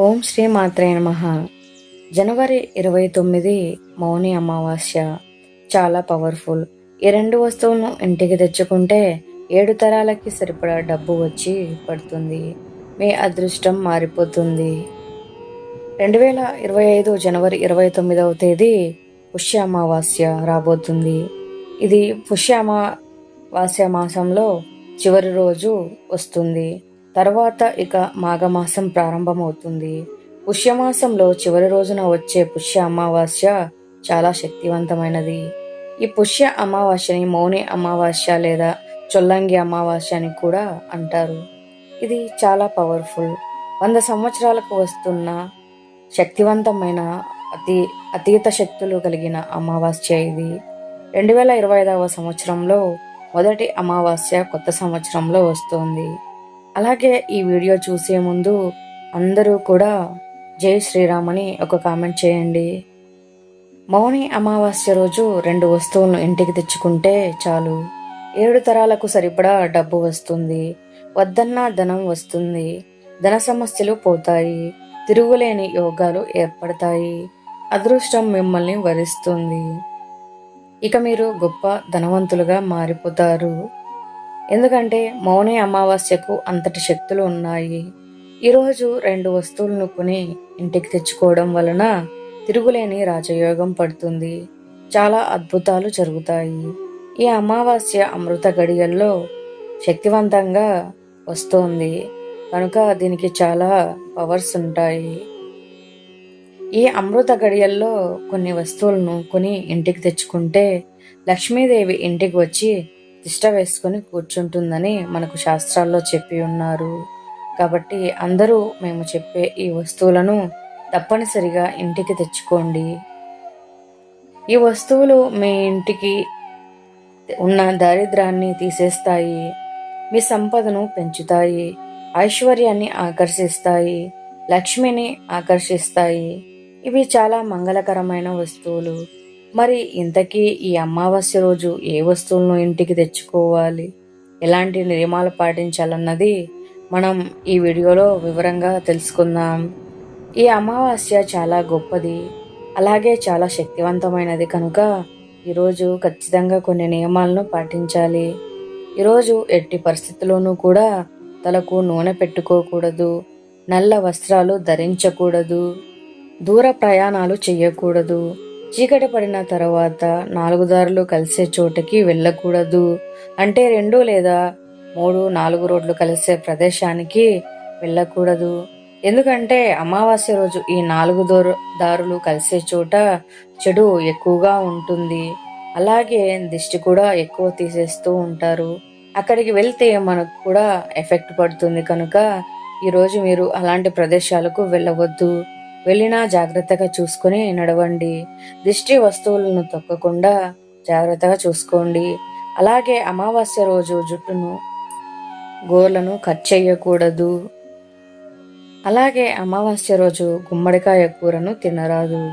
ఓం శ్రీ మాత్రే నమ. జనవరి ఇరవై తొమ్మిది మౌని అమావాస్య. చాలా పవర్ఫుల్. ఈ రెండు వస్తువులను ఇంటికి తెచ్చుకుంటే ఏడు తరాలకి సరిపడా డబ్బు వచ్చి పడుతుంది. మీ అదృష్టం మారిపోతుంది. రెండు వేల ఇరవై ఐదు జనవరి ఇరవై తొమ్మిదవ తేదీ పుష్య అమావాస్య రాబోతుంది. ఇది పుష్య అమావాస్య మాసంలో చివరి రోజు వస్తుంది. తర్వాత ఇక మాఘమాసం ప్రారంభమవుతుంది. పుష్యమాసంలో చివరి రోజున వచ్చే పుష్య అమావాస్య చాలా శక్తివంతమైనది. ఈ పుష్య అమావాస్యని మౌని అమావాస్య లేదా చొల్లంగి అమావాస్య అని కూడా అంటారు. ఇది చాలా పవర్ఫుల్. వంద సంవత్సరాలకు వస్తున్న శక్తివంతమైన అతి అతీత శక్తులు కలిగిన అమావాస్య ఇది. రెండు వేల ఇరవై ఐదవ సంవత్సరంలో మొదటి అమావాస్య కొత్త సంవత్సరంలో వస్తుంది. అలాగే ఈ వీడియో చూసే ముందు అందరూ కూడా జై శ్రీరామ్ అని ఒక కామెంట్ చేయండి. మౌని అమావాస్య రోజు రెండు వస్తువులను ఇంటికి తెచ్చుకుంటే చాలు. ఏడు తరాలకు సరిపడా డబ్బు వస్తుంది. వద్దన్నా ధనం వస్తుంది. ధన సమస్యలు పోతాయి. తిరుగులేని యోగాలు ఏర్పడతాయి. అదృష్టం మిమ్మల్ని వరిస్తుంది. ఇక మీరు గొప్ప ధనవంతులుగా మారిపోతారు. ఎందుకంటే మౌని అమావాస్యకు అంతటి శక్తులు ఉన్నాయి. ఈరోజు రెండు వస్తువులను కొని ఇంటికి తెచ్చుకోవడం వలన తిరుగులేని రాజయోగం పడుతుంది. చాలా అద్భుతాలు జరుగుతాయి. ఈ అమావాస్య అమృత గడియల్లో శక్తివంతంగా వస్తోంది. కనుక దీనికి చాలా పవర్స్ ఉంటాయి. ఈ అమృత గడియల్లో కొన్ని వస్తువులను కొని ఇంటికి తెచ్చుకుంటే లక్ష్మీదేవి ఇంటికి వచ్చి తిష్ట వేసుకొని కూర్చుంటుందని మనకు శాస్త్రాల్లో చెప్పి ఉన్నారు. కాబట్టి అందరూ మేము చెప్పే ఈ వస్తువులను తప్పనిసరిగా ఇంటికి తెచ్చుకోండి. ఈ వస్తువులు మీ ఇంటికి ఉన్న దారిద్రాన్ని తీసేస్తాయి. మీ సంపదను పెంచుతాయి. ఐశ్వర్యాన్ని ఆకర్షిస్తాయి. లక్ష్మిని ఆకర్షిస్తాయి. ఇవి చాలా మంగళకరమైన వస్తువులు. మరి ఇంతకీ ఈ అమావాస్య రోజు ఏ వస్తువులను ఇంటికి తెచ్చుకోవాలి? ఎలాంటి నియమాలు పాటించాలన్నది మనం ఈ వీడియోలో వివరంగా తెలుసుకుందాం. ఈ అమావాస్య చాలా గొప్పది అలాగే చాలా శక్తివంతమైనది కనుక ఈరోజు ఖచ్చితంగా కొన్ని నియమాలను పాటించాలి. ఈరోజు ఎట్టి పరిస్థితుల్లోనూ కూడా తలకు నూనె పెట్టుకోకూడదు నల్ల వస్త్రాలు ధరించకూడదు దూర ప్రయాణాలు చేయకూడదు చీకటి పడిన తర్వాత నాలుగు దారులు కలిసే చోటకి వెళ్ళకూడదు. అంటే రెండు లేదా మూడు నాలుగు రోడ్లు కలిసే ప్రదేశానికి వెళ్ళకూడదు. ఎందుకంటే అమావాస్య రోజు ఈ నాలుగు దారు దారులు కలిసే చోట చెడు ఎక్కువగా ఉంటుంది. అలాగే దిష్టి కూడా ఎక్కువ తీసేస్తూ ఉంటారు. అక్కడికి వెళ్తే మనకు కూడా ఎఫెక్ట్ పడుతుంది కనుక ఈరోజు మీరు అలాంటి ప్రదేశాలకు వెళ్ళవద్దు. వెళ్ళినా జాగ్రత్తగా చూసుకుని నడవండి. దిష్టి వస్తువులను తొక్కకుండా జాగ్రత్తగా చూసుకోండి. అలాగే అమావాస్య రోజు జుట్టును గోర్లను కట్ చేయకూడదు. అలాగే అమావాస్య రోజు గుమ్మడికాయ కూరను తినరాదు.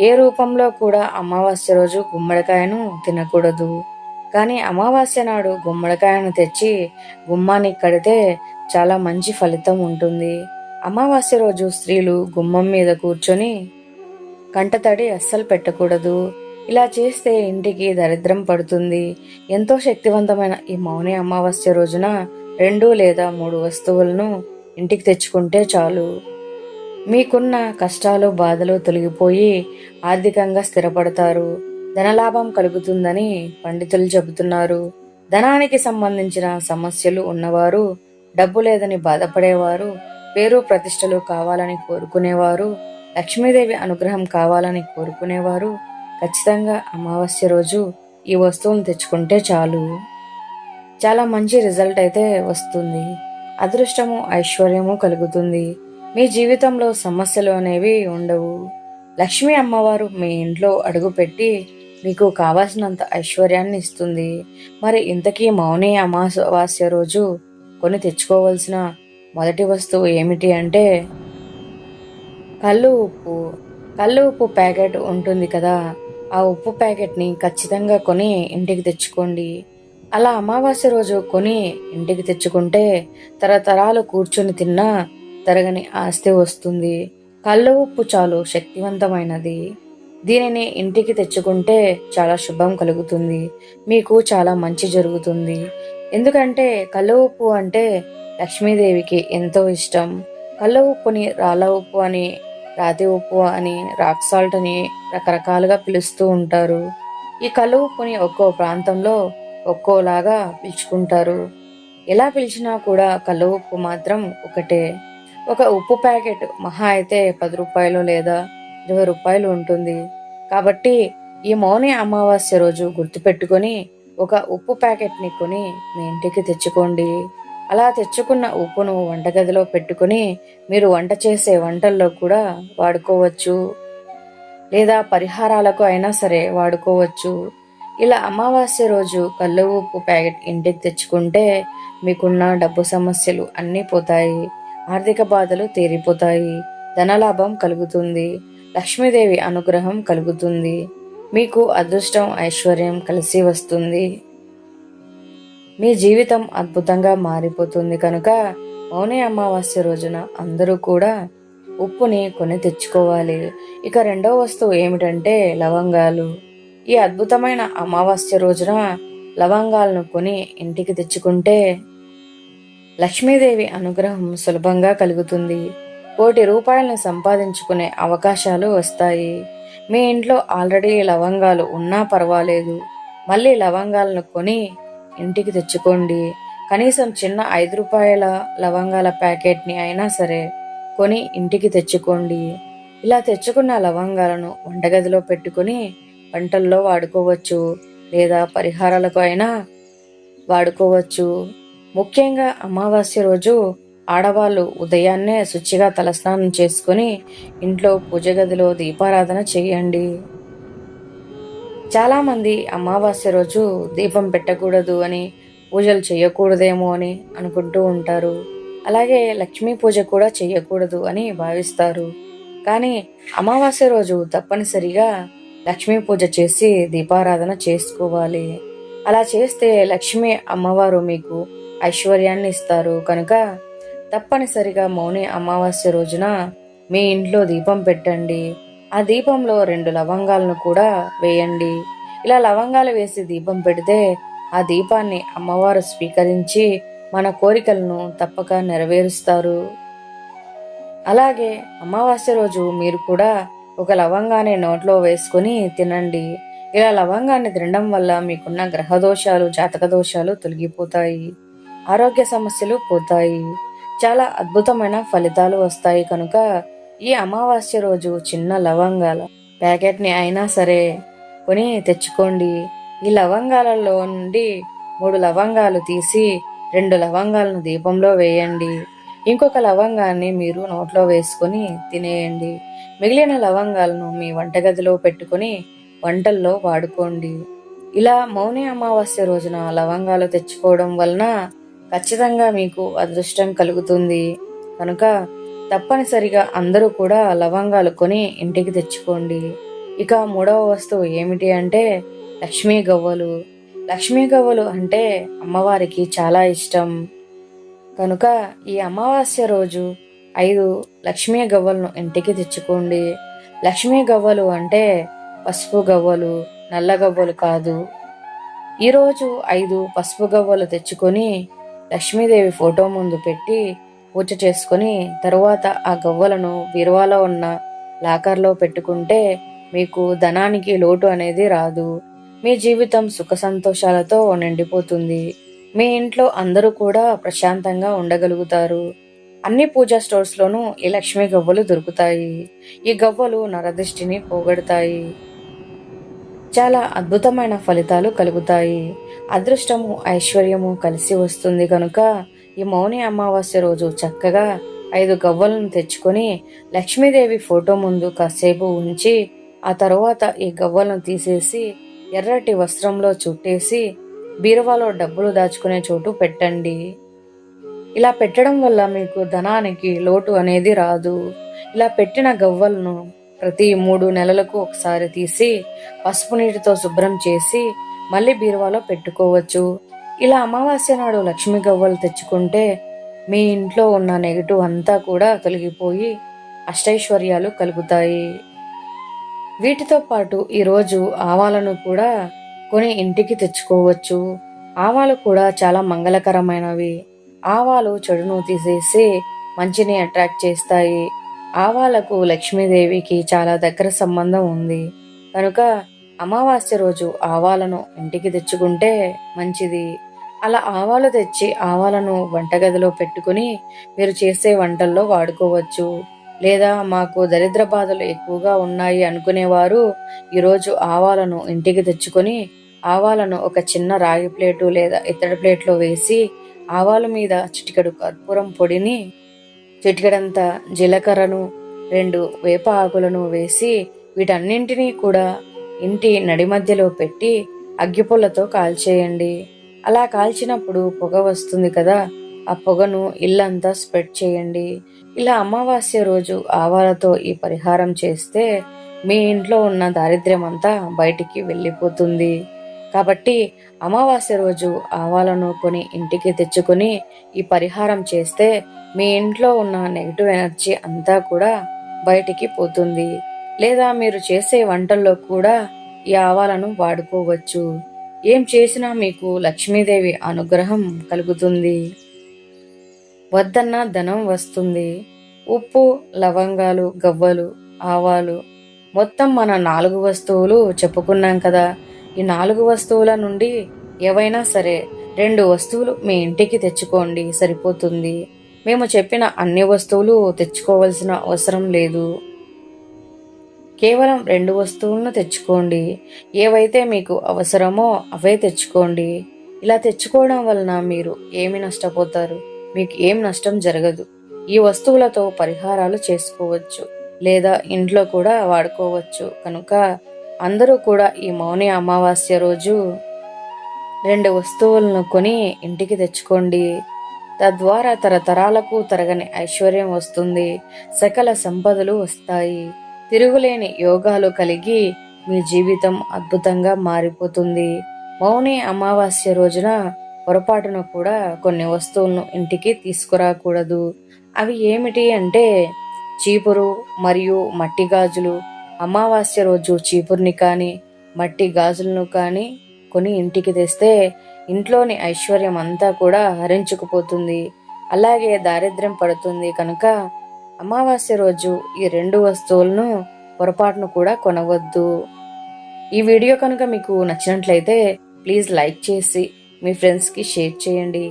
ఏ రూపంలో కూడా అమావాస్య రోజు గుమ్మడికాయను తినకూడదు. కానీ అమావాస్య నాడు గుమ్మడికాయను తెచ్చి గుమ్మానికి కడితే చాలా మంచి ఫలితం ఉంటుంది. అమావాస్య రోజు స్త్రీలు గుమ్మం మీద కూర్చొని కంటతడి అస్సలు పెట్టకూడదు. ఇలా చేస్తే ఇంటికి దరిద్రం పడుతుంది. ఎంతో శక్తివంతమైన ఈ మౌని అమావాస్య రోజున రెండు లేదా మూడు వస్తువులను ఇంటికి తెచ్చుకుంటే చాలు. మీకున్న కష్టాలు బాధలు తొలగిపోయి ఆర్థికంగా స్థిరపడతారు. ధనలాభం కలుగుతుందని పండితులు చెబుతున్నారు. ధనానికి సంబంధించిన సమస్యలు ఉన్నవారు డబ్బు లేదని బాధపడేవారు పేరు ప్రతిష్టలు కావాలని కోరుకునేవారు లక్ష్మీదేవి అనుగ్రహం కావాలని కోరుకునేవారు ఖచ్చితంగా అమావాస్య రోజు ఈ వస్తువులను తెచ్చుకుంటే చాలు. చాలా మంచి రిజల్ట్ అయితే వస్తుంది. అదృష్టము ఐశ్వర్యము కలుగుతుంది. మీ జీవితంలో సమస్యలు అనేవి ఉండవు. లక్ష్మీ అమ్మవారు మీ ఇంట్లో అడుగుపెట్టి మీకు కావాల్సినంత ఐశ్వర్యాన్ని ఇస్తుంది. మరి ఇంతకీ మౌని అమావాస్య రోజు కొని తెచ్చుకోవాల్సిన మొదటి వస్తువు ఏమిటి అంటే కళ్ళు ఉప్పు. కళ్ళు ఉప్పు ప్యాకెట్ ఉంటుంది కదా ఆ ఉప్పు ప్యాకెట్ని ఖచ్చితంగా కొని ఇంటికి తెచ్చుకోండి. అలా అమావాస్య రోజు కొని ఇంటికి తెచ్చుకుంటే తరతరాలు కూర్చొని తిన్నా తరగని ఆస్తి వస్తుంది. కళ్ళ ఉప్పు చాలు శక్తివంతమైనది. దీనిని ఇంటికి తెచ్చుకుంటే చాలా శుభం కలుగుతుంది. మీకు చాలా మంచి జరుగుతుంది. ఎందుకంటే కళ్ళ ఉప్పు అంటే లక్ష్మీదేవికి ఎంతో ఇష్టం. కళ్ళ ఉప్పుని రాళ్ళ ఉప్పు అని రాతి ఉప్పు అని రాక్ సాల్ట్ అని రకరకాలుగా పిలుస్తూ ఉంటారు. ఈ కళ్ళ ఉప్పుని ఒక్కో ప్రాంతంలో ఒక్కోలాగా పిలుచుకుంటారు. ఎలా పిలిచినా కూడా కళ్ళ ఉప్పు మాత్రం ఒకటే. ఒక ఉప్పు ప్యాకెట్ మహా అయితే పది రూపాయలు లేదా ఇరవై రూపాయలు ఉంటుంది. కాబట్టి ఈ మౌని అమావాస్య రోజు గుర్తుపెట్టుకొని ఒక ఉప్పు ప్యాకెట్ని కొని మీ ఇంటికి తెచ్చుకోండి. అలా తెచ్చుకున్న ఉప్పును వంటగదిలో పెట్టుకుని మీరు వంట చేసే వంటల్లో కూడా వాడుకోవచ్చు. లేదా పరిహారాలకు అయినా సరే వాడుకోవచ్చు. ఇలా అమావాస్య రోజు కళ్ళు ఉప్పు ప్యాకెట్ ఇంటికి తెచ్చుకుంటే మీకున్న డబ్బు సమస్యలు అన్నీ పోతాయి. ఆర్థిక బాధలు తీరిపోతాయి. ధనలాభం కలుగుతుంది. లక్ష్మీదేవి అనుగ్రహం కలుగుతుంది. మీకు అదృష్టం ఐశ్వర్యం కలిసి వస్తుంది. మీ జీవితం అద్భుతంగా మారిపోతుంది కనుక మౌని అమావాస్య రోజున అందరూ కూడా ఉప్పుని కొని తెచ్చుకోవాలి. ఇక రెండో వస్తువు ఏమిటంటే లవంగాలు. ఈ అద్భుతమైన అమావాస్య రోజున లవంగాలను కొని ఇంటికి తెచ్చుకుంటే లక్ష్మీదేవి అనుగ్రహం సులభంగా కలుగుతుంది. కోటి రూపాయలను సంపాదించుకునే అవకాశాలు వస్తాయి. మీ ఇంట్లో ఆల్రెడీ లవంగాలు ఉన్నా పర్వాలేదు. మళ్ళీ లవంగాలను కొని ఇంటికి తెచ్చుకోండి. కనీసం చిన్న ఐదు రూపాయల లవంగాల ప్యాకెట్ని అయినా సరే కొని ఇంటికి తెచ్చుకోండి. ఇలా తెచ్చుకున్న లవంగాలను వంటగదిలో పెట్టుకుని వంటల్లో వాడుకోవచ్చు లేదా పరిహారాలకు అయినా వాడుకోవచ్చు. ముఖ్యంగా అమావాస్య రోజు ఆడవాళ్ళు ఉదయాన్నే శుచిగా తలస్నానం చేసుకుని ఇంట్లో పూజ గదిలో దీపారాధన చేయండి. చాలామంది అమావాస్య రోజు దీపం పెట్టకూడదు అని పూజలు చేయకూడదేమో అని అనుకుంటూ ఉంటారు. అలాగే లక్ష్మీ పూజ కూడా చేయకూడదు అని భావిస్తారు. కానీ అమావాస్య రోజు తప్పనిసరిగా లక్ష్మీ పూజ చేసి దీపారాధన చేసుకోవాలి. అలా చేస్తే లక్ష్మీ అమ్మవారు మీకు ఐశ్వర్యాన్ని ఇస్తారు. కనుక తప్పనిసరిగా మౌని అమావాస్య రోజున మీ ఇంట్లో దీపం పెట్టండి. ఆ దీపంలో రెండు లవంగాలను కూడా వేయండి. ఇలా లవంగాలు వేసి దీపం పెడితే ఆ దీపాన్ని అమ్మవారు స్వీకరించి మన కోరికలను తప్పక నెరవేరుస్తారు. అలాగే అమావాస్య రోజు మీరు కూడా ఒక లవంగాన్ని నోట్లో వేసుకొని తినండి. ఇలా లవంగాన్ని తినడం వల్ల మీకున్న గ్రహ దోషాలు జాతక దోషాలు తొలగిపోతాయి. ఆరోగ్య సమస్యలు పోతాయి. చాలా అద్భుతమైన ఫలితాలు వస్తాయి కనుక ఈ అమావాస్య రోజు చిన్న లవంగాల ప్యాకెట్ని అయినా సరే కొని తెచ్చుకోండి. ఈ లవంగాలలో నుండి మూడు లవంగాలు తీసి రెండు లవంగాలను దీపంలో వేయండి. ఇంకొక లవంగాన్ని మీరు నోట్లో వేసుకొని తినేయండి. మిగిలిన లవంగాలను మీ వంటగదిలో పెట్టుకొని వంటల్లో వాడుకోండి. ఇలా మౌని అమావాస్య రోజున లవంగాలు తెచ్చుకోవడం వలన ఖచ్చితంగా మీకు అదృష్టం కలుగుతుంది. కనుక తప్పనిసరిగా అందరూ కూడా లవంగాలు కొని ఇంటికి తెచ్చుకోండి. ఇక మూడవ వస్తువు ఏమిటి అంటే లక్ష్మీ గవ్వలు. లక్ష్మీ గవ్వలు అంటే అమ్మవారికి చాలా ఇష్టం. కనుక ఈ అమావాస్య రోజు ఐదు లక్ష్మీ గవ్వలను ఇంటికి తెచ్చుకోండి. లక్ష్మీ గవ్వలు అంటే పసుపు గవ్వలు నల్ల గవ్వలు కాదు. ఈరోజు ఐదు పసుపు గవ్వలు తెచ్చుకొని లక్ష్మీదేవి ఫోటో ముందు పెట్టి పూజ చేసుకుని తరువాత ఆ గవ్వలను బీరువాలో ఉన్న లాకర్లో పెట్టుకుంటే మీకు ధనానికి లోటు అనేది రాదు. మీ జీవితం సుఖ సంతోషాలతో నిండిపోతుంది. మీ ఇంట్లో అందరూ కూడా ప్రశాంతంగా ఉండగలుగుతారు. అన్ని పూజా స్టోర్స్లోనూ ఈ లక్ష్మీ గవ్వలు దొరుకుతాయి. ఈ గవ్వలు నరదృష్టిని పోగొడతాయి. చాలా అద్భుతమైన ఫలితాలు కలుగుతాయి. అదృష్టము ఐశ్వర్యము కలిసి వస్తుంది కనుక ఈ మౌని అమావాస్య రోజు చక్కగా ఐదు గవ్వలను తెచ్చుకొని లక్ష్మీదేవి ఫోటో ముందు కాసేపు ఉంచి ఆ తరువాత ఈ గవ్వలను తీసేసి ఎర్రటి వస్త్రంలో చుట్టేసి బీరువాలో డబ్బులు దాచుకునే చోటు పెట్టండి. ఇలా పెట్టడం వల్ల మీకు ధనానికి లోటు అనేది రాదు. ఇలా పెట్టిన గవ్వలను ప్రతి మూడు నెలలకు ఒకసారి తీసి పసుపు నీటితో శుభ్రం చేసి మళ్ళీ బీరువాలో పెట్టుకోవచ్చు. ఇలా అమావాస్య నాడు లక్ష్మీ గవ్వలు తెచ్చుకుంటే మీ ఇంట్లో ఉన్న నెగిటివ్ అంతా కూడా తొలగిపోయి అష్టైశ్వర్యాలు కలుగుతాయి. వీటితో పాటు ఈరోజు ఆవాలను కూడా కొని ఇంటికి తెచ్చుకోవచ్చు. ఆవాలు కూడా చాలా మంగళకరమైనవి. ఆవాలు చెడును తీసేసి మంచిని అట్రాక్ట్ చేస్తాయి. ఆవాలకు లక్ష్మీదేవికి చాలా దగ్గర సంబంధం ఉంది. కనుక అమావాస్య రోజు ఆవాలను ఇంటికి తెచ్చుకుంటే మంచిది. అలా ఆవాలు తెచ్చి ఆవాలను వంటగదిలో పెట్టుకుని మీరు చేసే వంటల్లో వాడుకోవచ్చు. లేదా మాకు దరిద్ర బాధలు ఎక్కువగా ఉన్నాయి అనుకునేవారు ఈరోజు ఆవాలను ఇంటికి తెచ్చుకొని ఆవాలను ఒక చిన్న రాగి ప్లేటు లేదా ఇత్తడి ప్లేట్లో వేసి ఆవాల మీద చిటికెడు కర్పూరం పొడిని చిటికెడంత జీలకర్రను రెండు వేప ఆకులను వేసి వీటన్నింటినీ కూడా ఇంటి నడి మధ్యలో పెట్టి అగ్గిపుల్లతో కాల్చేయండి. అలా కాల్చినప్పుడు పొగ వస్తుంది కదా ఆ పొగను ఇల్లంతా స్ప్రెడ్ చేయండి. ఇలా అమావాస్య రోజు ఆవాలతో ఈ పరిహారం చేస్తే మీ ఇంట్లో ఉన్న దారిద్ర్యం అంతా బయటికి వెళ్ళిపోతుంది. కాబట్టి అమావాస్య రోజు ఆవాలను కొని ఇంటికి తెచ్చుకొని ఈ పరిహారం చేస్తే మీ ఇంట్లో ఉన్న నెగిటివ్ ఎనర్జీ అంతా కూడా బయటికి పోతుంది. లేదా మీరు చేసే వంటల్లో కూడా ఈ ఆవాలను వాడుకోవచ్చు. ఏం చేసినా మీకు లక్ష్మీదేవి అనుగ్రహం కలుగుతుంది. వద్దన్న ధనం వస్తుంది. ఉప్పు లవంగాలు గవ్వలు ఆవాలు మొత్తం మన నాలుగు వస్తువులు చెప్పుకున్నాం కదా. ఈ నాలుగు వస్తువుల నుండి ఏవైనా సరే రెండు వస్తువులు మీ ఇంటికి తెచ్చుకోండి సరిపోతుంది. మేము చెప్పిన అన్ని వస్తువులు తెచ్చుకోవాల్సిన అవసరం లేదు. కేవలం రెండు వస్తువులను తెచ్చుకోండి. ఏవైతే మీకు అవసరమో అవే తెచ్చుకోండి. ఇలా తెచ్చుకోవడం వలన మీరు ఏమి నష్టపోతారు? మీకు ఏం నష్టం జరగదు. ఈ వస్తువులతో పరిహారాలు చేసుకోవచ్చు. లేదా ఇంట్లో కూడా వాడుకోవచ్చు. కనుక అందరూ కూడా ఈ మౌని అమావాస్య రోజు రెండు వస్తువులను కొని ఇంటికి తెచ్చుకోండి. తద్వారా తరతరాలకు తరగని ఐశ్వర్యం వస్తుంది. సకల సంపదలు వస్తాయి. తిరుగులేని యోగాలు కలిగి మీ జీవితం అద్భుతంగా మారిపోతుంది. మౌని అమావాస్య రోజున పొరపాటున కూడా కొన్ని వస్తువులను ఇంటికి తీసుకురాకూడదు. అవి ఏమిటి అంటే చీపురు మరియు మట్టి గాజులు. అమావాస్య రోజు చీపురుని కానీ మట్టి గాజులను కానీ కొని ఇంటికి తెస్తే ఇంట్లోని ఐశ్వర్యం అంతా కూడా హరించుకుపోతుంది. అలాగే దారిద్ర్యం పడుతుంది కనుక అమావాస్య రోజు ఈ రెండు వస్తువులను పొరపాటును కూడా కొనవద్దు. ఈ వీడియో కనుక మీకు నచ్చినట్లయితే ప్లీజ్ లైక్ చేసి మీ ఫ్రెండ్స్కి షేర్ చేయండి.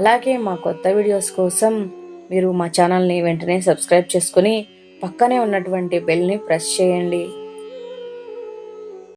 అలాగే మా కొత్త వీడియోస్ కోసం మీరు మా ఛానల్ని వెంటనే సబ్స్క్రైబ్ చేసుకుని పక్కనే ఉన్నటువంటి బెల్ని ప్రెస్ చేయండి.